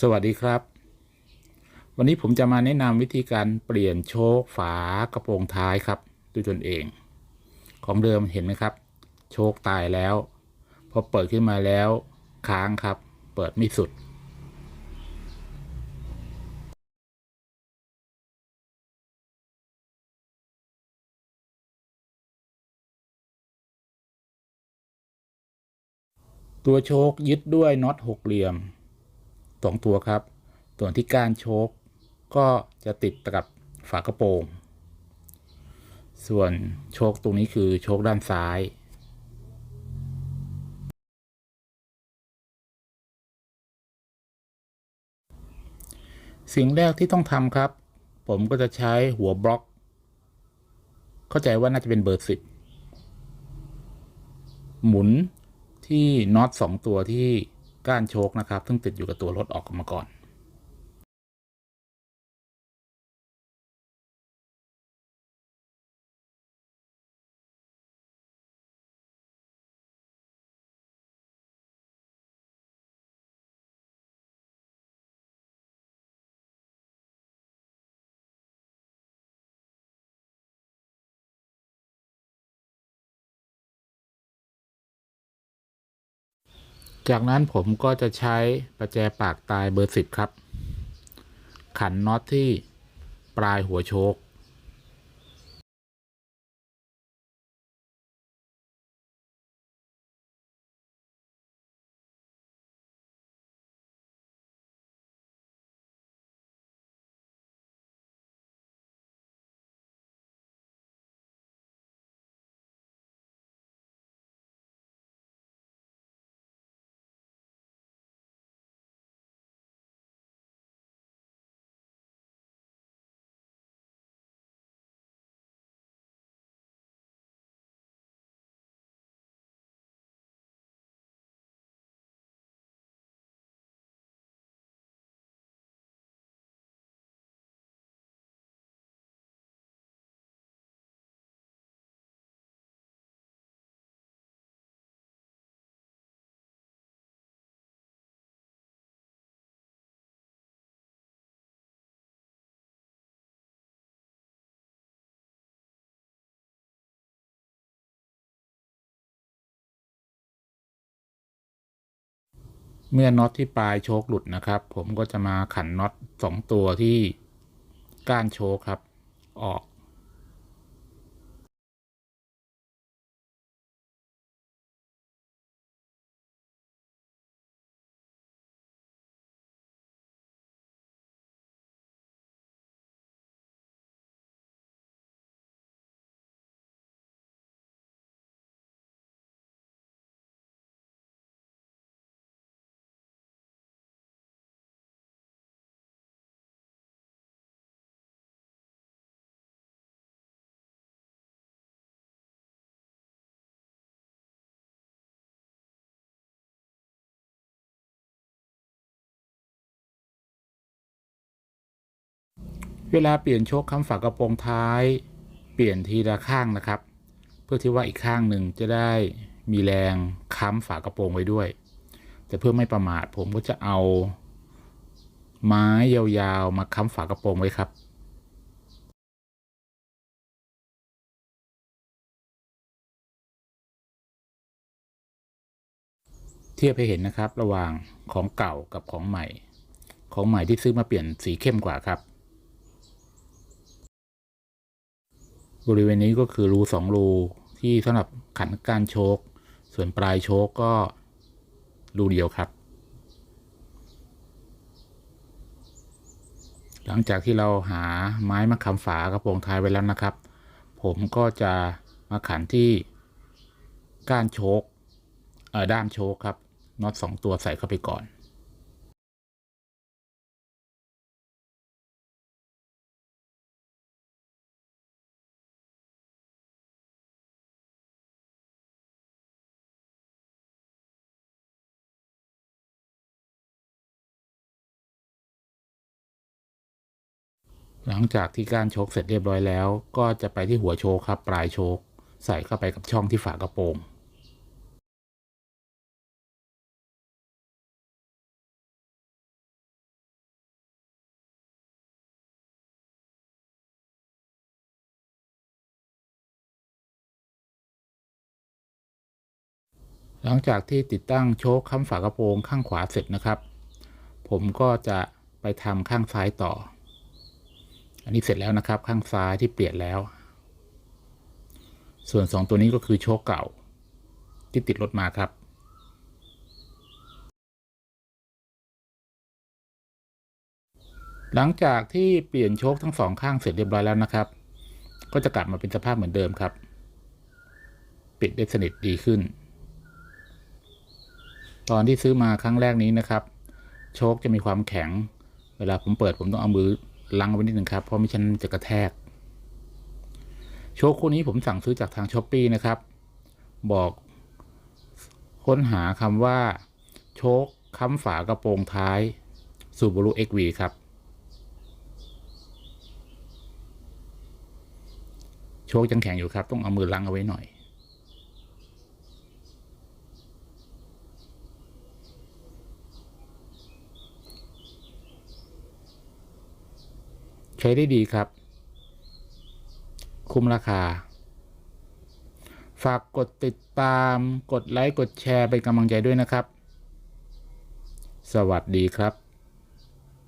สวัสดีครับ วันนี้ผมจะมาแนะนำวิธีการเปลี่ยนโชคฝากระโปรงท้ายครับด้วยตนเอง ของเดิมเห็นไหมครับ โชคตายแล้วพอเปิดขึ้นมาแล้วค้างครับ เปิดไม่สุด ตัวโชคยึดด้วยน็อตหกเหลี่ยม สองตัวครับ ส่วนที่ก้านโชคก็จะติดกับฝากระโปรง ส่วนโชคตรงนี้คือโชคด้านซ้ายสิ่งแรกที่ต้องทำครับ ผมก็จะใช้หัวบล็อก เข้าใจว่าน่าจะเป็นเบอร์สิบหมุนที่น็อตสองตัวที่ ก้านโชคนะครับ ซึ่งติดอยู่กับตัวรถออกมาก่อน จากนั้นผมก็จะใช้ประแจปากตายเบอร์สิบครับ ขันน็อตที่ปลายหัวโชค เมื่อน็อตที่ปลายโชคหลุดนะครับ ผมก็จะมาขันน็อตสองตัวที่ก้านโชคครับ ออก เวลาเปลี่ยนโชคค้ำฝากระโปรงท้าย เปลี่ยนทีละข้างนะครับ เพื่อที่ว่าอีกข้างหนึ่งจะได้มีแรงค้ำฝากระโปรงไว้ด้วย แต่เพื่อไม่ประมาทผมก็จะเอา ไม้ยาวๆ มาค้ำฝากระโปรงไว้ครับเทียบให้เห็นนะครับระหว่างของเก่ากับของใหม่ ของใหม่ที่ซื้อมาเปลี่ยนสีเข้มกว่าครับ บริเวณนี้ก็คือรูสองรูที่สำหรับขันการโชกส่วนปลายโชกก็รูเดียวครับ หลังจากที่เราหาไม้มาคำฝากระโปรงท้ายไว้แล้วนะครับ ผมก็จะมาขันที่ก้านโชกด้ามโชกครับน็อตสองตัวใส่เข้าไปก่อน หลังจากที่การโชกเสร็จเรียบร้อยแล้ว ก็จะไปที่หัวโชคครับ ปลายโชค ใส่เข้าไปกับช่องที่ฝากระโปรงหลังจากที่ติดตั้งโชคค้ำฝากระโปรงข้างขวาเสร็จนะครับ ผมก็จะไปทำข้างซ้ายต่อ อันนี้เสร็จแล้วนะครับ ข้างซ้ายที่เปลี่ยนแล้ว ส่วนสองตัวนี้ก็คือโชคเก่า ที่ติดรถมาครับหลังจากที่เปลี่ยนโชคทั้งสองข้างเสร็จเรียบร้อยแล้วนะครับ ก็จะกลับมาเป็นสภาพเหมือนเดิมครับ ปิดได้สนิทดีขึ้น ตอนที่ซื้อมาครั้งแรกนี้นะครับ โชคจะมีความแข็ง เวลาผมเปิดผมต้องเอามือ ลังไว้นิดหนึ่งครับ เพราะไม่ฉะนั้นจะกระแทก โชคคู่นี้ผมสั่งซื้อจากทางช้อปปีนะครับ บอกค้นหาคำว่า โชคค้ำฝากระโปรงท้ายซูบ a รุ XV ครับ โชคยังแข็งอยู่ครับ ต้องเอามือลังเอาไว้หน่อย ใช้ได้ดีครับ คุ้มราคา ฝากกดติดตาม กดไลค์ กดแชร์เป็นกำลังใจด้วยนะครับ สวัสดีครับ